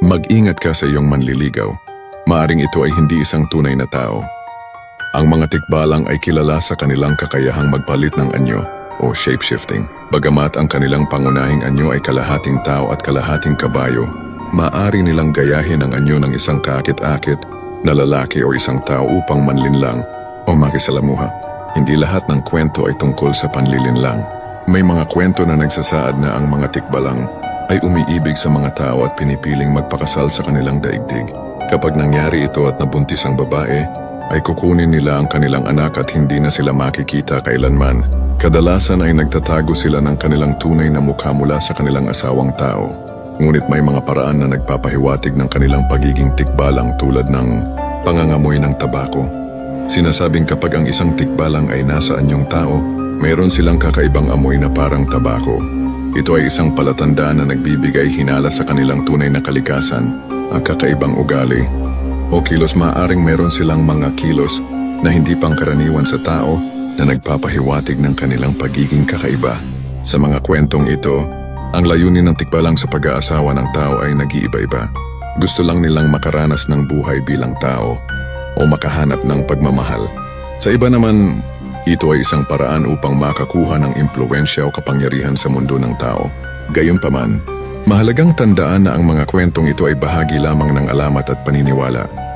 Mag-ingat ka sa iyong manliligaw. Maaring ito ay hindi isang tunay na tao. Ang mga tikbalang ay kilala sa kanilang kakayahang magpalit ng anyo o shapeshifting. Bagamat ang kanilang pangunahing anyo ay kalahating tao at kalahating kabayo, maaari nilang gayahin ang anyo ng isang kakit-akit na lalaki o isang tao upang manlinlang o makisalamuha. Hindi lahat ng kwento ay tungkol sa panlilinlang. May mga kwento na nagsasaad na ang mga tikbalang ay umiibig sa mga tao at pinipiling magpakasal sa kanilang daigdig. Kapag nangyari ito at nabuntis ang babae, ay kukunin nila ang kanilang anak at hindi na sila makikita kailanman. Kadalasan ay nagtatago sila ng kanilang tunay na mukha mula sa kanilang asawang tao. Ngunit may mga paraan na nagpapahiwatig ng kanilang pagiging tikbalang tulad ng pangangamoy ng tabako. Sinasabing kapag ang isang tikbalang ay nasa anyong tao, mayroon silang kakaibang amoy na parang tabako. Ito ay isang palatandaan na nagbibigay hinala sa kanilang tunay na kalikasan, ang kakaibang ugali. O kilos maaring meron silang mga kilos na hindi pangkaraniwan sa tao na nagpapahiwatig ng kanilang pagiging kakaiba. Sa mga kwentong ito, ang layunin ng tikbalang sa pag-aasawa ng tao ay nag-iiba-iba. Gusto lang nilang makaranas ng buhay bilang tao o makahanap ng pagmamahal. Sa iba naman, ito ay isang paraan upang makakuha ng impluensya o kapangyarihan sa mundo ng tao. Gayunpaman, mahalagang tandaan na ang mga kwentong ito ay bahagi lamang ng alamat at paniniwala